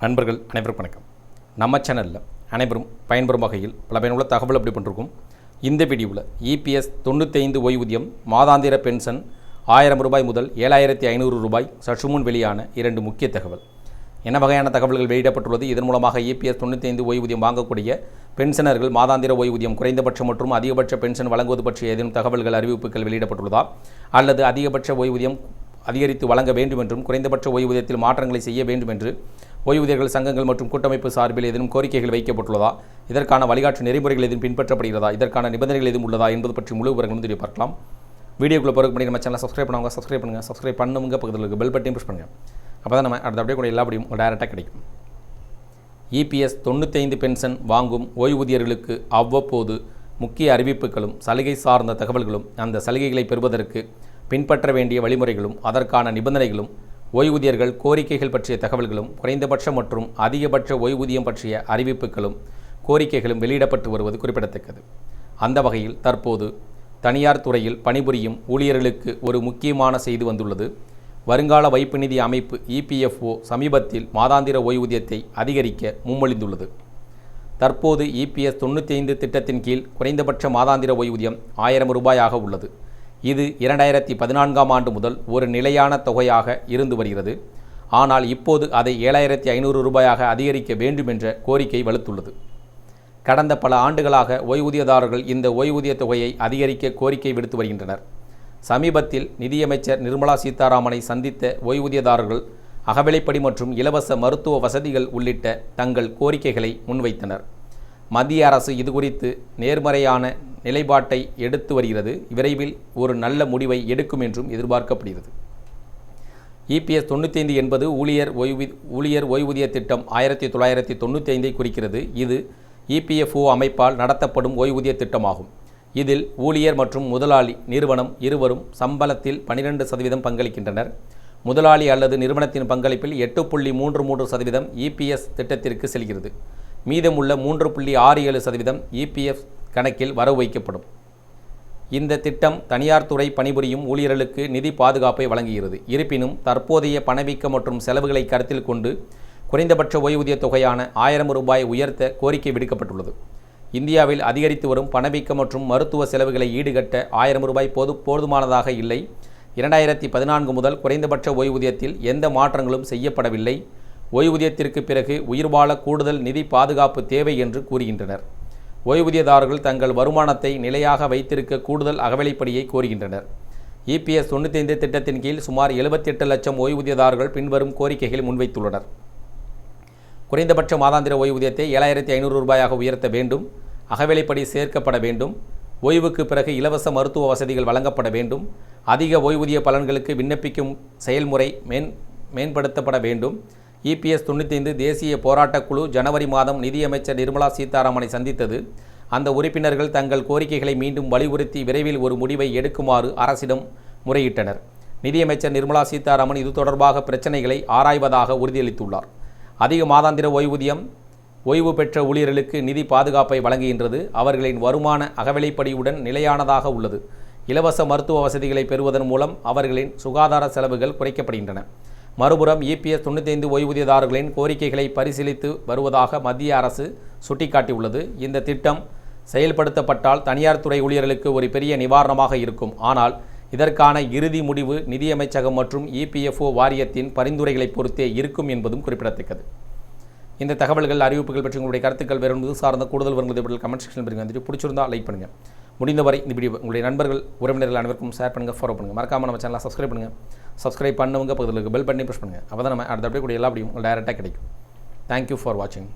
நண்பர்கள் அனைவருக்கும் வணக்கம். நம்ம சேனலில் அனைவரும் பயன்பெறும் வகையில் பல பயனுள்ள தகவல் அப்படி பண்ணிருக்கோம். இந்த வீடியோவில் இபிஎஸ் தொண்ணூத்தைந்து ஓய்வூதியம் மாதாந்திர பென்ஷன் ஆயிரம் ரூபாய் முதல் ஏழாயிரத்தி ஐநூறு ரூபாய் சற்று முன் வெளியான இரண்டு முக்கிய தகவல். என்ன வகையான தகவல்கள் வெளியிடப்பட்டுள்ளது? இதன் மூலமாக இபிஎஸ் தொண்ணூத்தைந்து ஓய்வூதியம் வாங்கக்கூடிய பென்ஷனர்கள் மாதாந்திர ஓய்வூதியம் குறைந்தபட்ச மற்றும் அதிகபட்ச பென்ஷன் வழங்குவது பற்றிய ஏதேனும் தகவல்கள் அறிவிப்புகள் வெளியிடப்பட்டுள்ளதா? அல்லது அதிகபட்ச ஓய்வூதியம் அதிகரித்து வழங்க வேண்டும் என்றும் குறைந்தபட்ச ஓய்வூதியத்தில் மாற்றங்களை செய்ய வேண்டும் என்று ஓய்வூதியர்கள் சங்கங்கள் மற்றும் கூட்டமைப்பு சார்பில் ஏதேனும் கோரிக்கைகள் வைக்கப்பட்டுள்ளதா? இதற்கான வழிகாட்டு நெறிமுறைகள் எதுவும் பின்பற்றப்படுகிறதா? இதற்கான நிபந்தனைகள் எதுவும் உள்ளதா என்பது பற்றி முழு விவரங்களும் தெரிய பார்க்கலாம் வீடியோக்குள்ளே பிறகு பண்ணி நம்ம சேனலை சப்ஸ்கிரைப் பண்ணுவாங்க சப்ஸ்கிரைப் பண்ணுங்கள் சப்ஸ்கிரைப் பண்ணுங்க பக்கத்தில் இருக்க பெல் பட்டையும் புஷ் பண்ணுங்கள் அப்போ தான் நம்ம அடுத்த அப்படியே கூட எல்லா அப்படியும் டேரெக்டாக கிடைக்கும். இபிஎஸ் தொண்ணூத்தைந்து பென்ஷன் வாங்கும் ஓய்வூதியர்களுக்கு அவ்வப்போது முக்கிய அறிவிப்புகளும் சலுகை சார்ந்த தகவல்களும் அந்த சலுகைகளை பெறுவதற்கு பின்பற்ற வேண்டிய வழிமுறைகளும் அதற்கான நிபந்தனைகளும் ஓய்வூதியர்கள் கோரிக்கைகள் பற்றிய தகவல்களும் குறைந்தபட்ச மற்றும் அதிகபட்ச ஓய்வூதியம் பற்றிய அறிவிப்புகளும் கோரிக்கைகளும் வெளியிடப்பட்டு வருவது குறிப்பிடத்தக்கது. அந்த வகையில் தற்போது தனியார் துறையில் பணிபுரியும் ஊழியர்களுக்கு ஒரு முக்கியமான செய்தி வந்துள்ளது. வருங்கால வைப்பு நிதி அமைப்பு இபிஎஃப்ஓ சமீபத்தில் மாதாந்திர ஓய்வூதியத்தை அதிகரிக்க முன்மொழிந்துள்ளது தற்போது இபிஎஸ் தொண்ணூற்றி ஐந்து திட்டத்தின் கீழ் குறைந்தபட்ச மாதாந்திர ஓய்வூதியம் ஆயிரம் ரூபாயாக உள்ளது. இது இரண்டாயிரத்தி பதினான்காம் ஆண்டு முதல் ஒரு நிலையான தொகையாக இருந்து வருகிறது. ஆனால் இப்போது அதை ஏழாயிரத்தி ஐநூறு ரூபாயாக அதிகரிக்க வேண்டும் என்ற கோரிக்கை வலுத்துள்ளது. கடந்த பல ஆண்டுகளாக ஓய்வூதியதாரர்கள் இந்த ஓய்வூதிய தொகையை அதிகரிக்க கோரிக்கை விடுத்து வருகின்றனர். சமீபத்தில் நிதியமைச்சர் நிர்மலா சீதாராமனை சந்தித்த ஓய்வூதியதாரர்கள் அகவிலைப்படி மற்றும் இலவச மருத்துவ வசதிகள் உள்ளிட்ட தங்கள் கோரிக்கைகளை முன்வைத்தனர். மத்திய அரசு இதுகுறித்து நேர்மறையான நிலைப்பாட்டை எடுத்து வருகிறது. விரைவில் ஒரு நல்ல முடிவை எடுக்கும் என்றும் எதிர்பார்க்கப்படுகிறது. இபிஎஸ் தொண்ணூற்றி ஐந்து என்பது ஊழியர் ஓய்வு ஊழியர் ஓய்வூதிய திட்டம் ஆயிரத்தி தொள்ளாயிரத்தி தொண்ணூற்றி ஐந்தை குறிக்கிறது. இது இபிஎஃப்ஓ அமைப்பால் நடத்தப்படும் ஓய்வூதிய திட்டமாகும். இதில் ஊழியர் மற்றும் முதலாளி நிறுவனம் இருவரும் சம்பளத்தில் பனிரெண்டு சதவீதம் பங்களிக்கின்றனர். முதலாளி அல்லது நிறுவனத்தின் பங்களிப்பில் எட்டு புள்ளி மூன்று மூன்று சதவீதம் இபிஎஸ் திட்டத்திற்கு செல்கிறது. மீதமுள்ள மூன்று புள்ளி ஆறு ஏழு சதவீதம் இபிஎஃப் கணக்கில் வரவு வைக்கப்படும். இந்த திட்டம் தனியார் துறை பணிபுரியும் ஊழியர்களுக்கு நிதி பாதுகாப்பை வழங்குகிறது. இருப்பினும் தற்போதைய பணவீக்கம் மற்றும் செலவுகளை கருத்தில் கொண்டு குறைந்தபட்ச ஓய்வூதிய தொகையான ஆயிரம் ரூபாய் உயர்த்த கோரிக்கை விடுக்கப்பட்டுள்ளது. இந்தியாவில் அதிகரித்து வரும் பணவீக்கம் மற்றும் மருத்துவ செலவுகளை ஈடுகட்ட ஆயிரம் ரூபாய் போது போதுமானதாக இல்லை. இரண்டாயிரத்தி பதினான்கு முதல் குறைந்தபட்ச ஓய்வூதியத்தில் எந்த மாற்றங்களும் செய்யப்படவில்லை. ஓய்வூதியத்திற்கு பிறகு உயிர்வாழ கூடுதல் நிதி பாதுகாப்பு தேவை என்று கூறுகின்றனர். ஓய்வூதியதாரர்கள் தங்கள் வருமானத்தை நிலையாக வைத்திருக்க கூடுதல் அகவிலைப்படியை கோருகின்றனர். இபிஎஸ் தொண்ணூத்தைந்து திட்டத்தின் கீழ் சுமார் எழுபத்தி எட்டு லட்சம் ஓய்வூதியதாரர்கள் பின்வரும் கோரிக்கைகளை முன்வைத்துள்ளனர். குறைந்தபட்ச மாதாந்திர ஓய்வூதியத்தை ஏழாயிரத்தி ஐநூறு ரூபாயாக உயர்த்த வேண்டும் அகவிலைப்படி சேர்க்கப்பட வேண்டும் ஓய்வுக்கு பிறகு இலவச மருத்துவ வசதிகள் வழங்கப்பட வேண்டும் அதிக ஓய்வூதிய பலன்களுக்கு விண்ணப்பிக்கும் செயல்முறை மேன் மேம்படுத்தப்பட வேண்டும் இபிஎஸ் தொண்ணூத்தைந்து தேசிய போராட்டக் குழு ஜனவரி மாதம் நிதியமைச்சர் நிர்மலா சீதாராமனை சந்தித்தது. அந்த உறுப்பினர்கள் தங்கள் கோரிக்கைகளை மீண்டும் வலியுறுத்தி விரைவில் ஒரு முடிவை எடுக்குமாறு அரசிடம் முறையிட்டனர். நிதியமைச்சர் நிர்மலா சீதாராமன் இது தொடர்பாக பிரச்சனைகளை ஆராய்வதாக உறுதியளித்துள்ளார். அதிக மாதாந்திர ஓய்வூதியம் ஓய்வு பெற்ற ஊழியர்களுக்கு நிதி பாதுகாப்பை வழங்குகின்றது. அவர்களின் வருமான அகவிலைப்படியுடன் நிலையானதாக உள்ளது. இலவச மருத்துவ வசதிகளை பெறுவதன் மூலம் அவர்களின் சுகாதார செலவுகள் குறைக்கப்படுகின்றன. மறுபுறம் இபிஎஸ் தொண்ணூத்தைந்து ஓய்வூதியதாரர்களின் கோரிக்கைகளை பரிசீலித்து வருவதாக மத்திய அரசு சுட்டிக்காட்டியுள்ளது. இந்த திட்டம் செயல்படுத்தப்பட்டால் தனியார் துறை ஊழியர்களுக்கு ஒரு பெரிய நிவாரணமாக இருக்கும். ஆனால் இதற்கான இறுதி முடிவு நிதியமைச்சகம் மற்றும் இபிஎஃப்ஓ வாரியத்தின் பரிந்துரைகளை பொறுத்தே இருக்கும் என்பதும் குறிப்பிடத்தக்கது. இந்த தகவல்கள் அறிவிப்புகள் பற்றி உங்களுடைய கருத்துக்கள் வேறு ஒன்று சார்ந்த கூடுதல் வருங்கள் கமெண்ட் செக்ஷன் பிறகு வந்துட்டு பிடிச்சிருந்தால் லைக் பண்ணுங்கள் முடிந்தவரை இந்த வீடியோ உங்களுடைய நண்பர்கள் உறவினர்கள் அனைவருக்கும் ஷேர் பண்ணுங்கள் ஃபாலோ பண்ணுங்கள் மறக்காம நம்ம சேனலை சப்ஸ்கிரைப் பண்ணுங்கள் சப்ஸ்கிரைப் பண்ணுவங்க பக்கத்தில் இருக்க பெல் பண்ணி ப்ரெஸ் பண்ணுங்கள் அப்போ தான் நம்ம அடுத்த அப்படியே கூட எல்லா அப்படியும் டேரெக்டாக கிடைக்கும். தேங்க்யூ ஃபார் வாட்சிங்